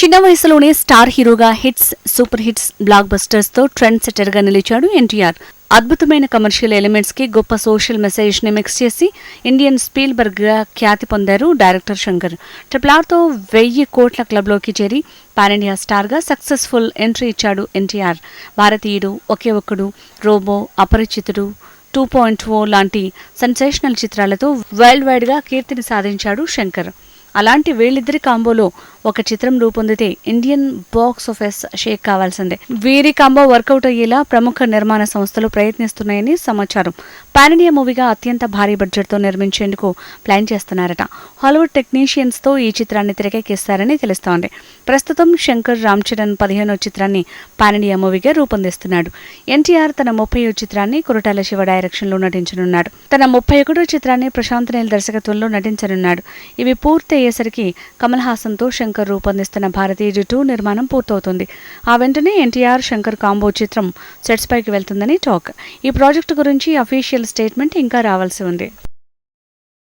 చిన్న వయసులోనే స్టార్ హీరోగా హిట్స్ సూపర్ హిట్స్ బ్లాక్ బస్టర్స్తో ట్రెండ్ సెటర్గా నిలిచాడు ఎన్టీఆర్. అద్భుతమైన కమర్షియల్ ఎలిమెంట్స్కి గొప్ప సోషల్ మెసేజ్ని మిక్స్ చేసి ఇండియన్ స్పీల్బర్గ్గా ఖ్యాతి పొందారు డైరెక్టర్ శంకర్. ట్రిపుల్ ఆర్తో వెయ్యి కోట్ల క్లబ్లోకి చేరి పాన్ ఇండియా స్టార్గా సక్సెస్ఫుల్ ఎంట్రీ ఇచ్చాడు ఎన్టీఆర్. భారతీయుడు ఒకే ఒక్కడు రోబో అపరిచితుడు టూ పాయింట్ ఓ లాంటి సెన్సేషనల్ చిత్రాలతో వరల్డ్ వైడ్గా కీర్తిని సాధించాడు శంకర్. అలాంటి వీళ్ళిద్దరి కాంబోలో ఒక చిత్రం రూపొందితే ఇండియన్ బాక్స్ ఆఫీస్ షేక్ కావాల్సిందే. వీరి కాంబో వర్కౌట్ అయ్యేలా ప్రముఖ నిర్మాణ సంస్థలు ప్రయత్నిస్తున్నాయని సమాచారం. పాన్ ఇండియా మూవీగా అత్యంత భారీ బడ్జెట్తో నిర్మించేందుకు ప్లాన్ చేస్తున్నారట. హాలీవుడ్ టెక్నీషియన్స్తో ఈ చిత్రాన్ని తెరకెక్కిస్తారని తెలుస్తోంది. ప్రస్తుతం శంకర్ రామ్ చరణ్ పదిహేనో చిత్రాన్ని పాన్ ఇండియా మూవీగా రూపొందిస్తున్నాడు. ఎన్టీఆర్ తన ముప్పై చిత్రాన్ని కురటాల శివ డైరెక్షన్లో నటించనున్నాడు. తన ముప్పై ఒకటో చిత్రాన్ని ప్రశాంత్ నీల్ దర్శకత్వంలో నటించనున్నాడు. ఇవి పూర్తి అయ్యేసరికి కమల్ హాసన్తో శంకర్ రూపొందిస్తున్న భారతీయ జుట్టు నిర్మాణం పూర్తవుతుంది. ఆ వెంటనే ఎన్టీఆర్ శంకర్ కాంబో చిత్రం సెట్స్ పైకి వెళ్తుందని టాక్. ఈ ప్రాజెక్టు గురించి అఫీషియల్ స్టేట్మెంట్ ఇంకా రావాల్సి ఉంది.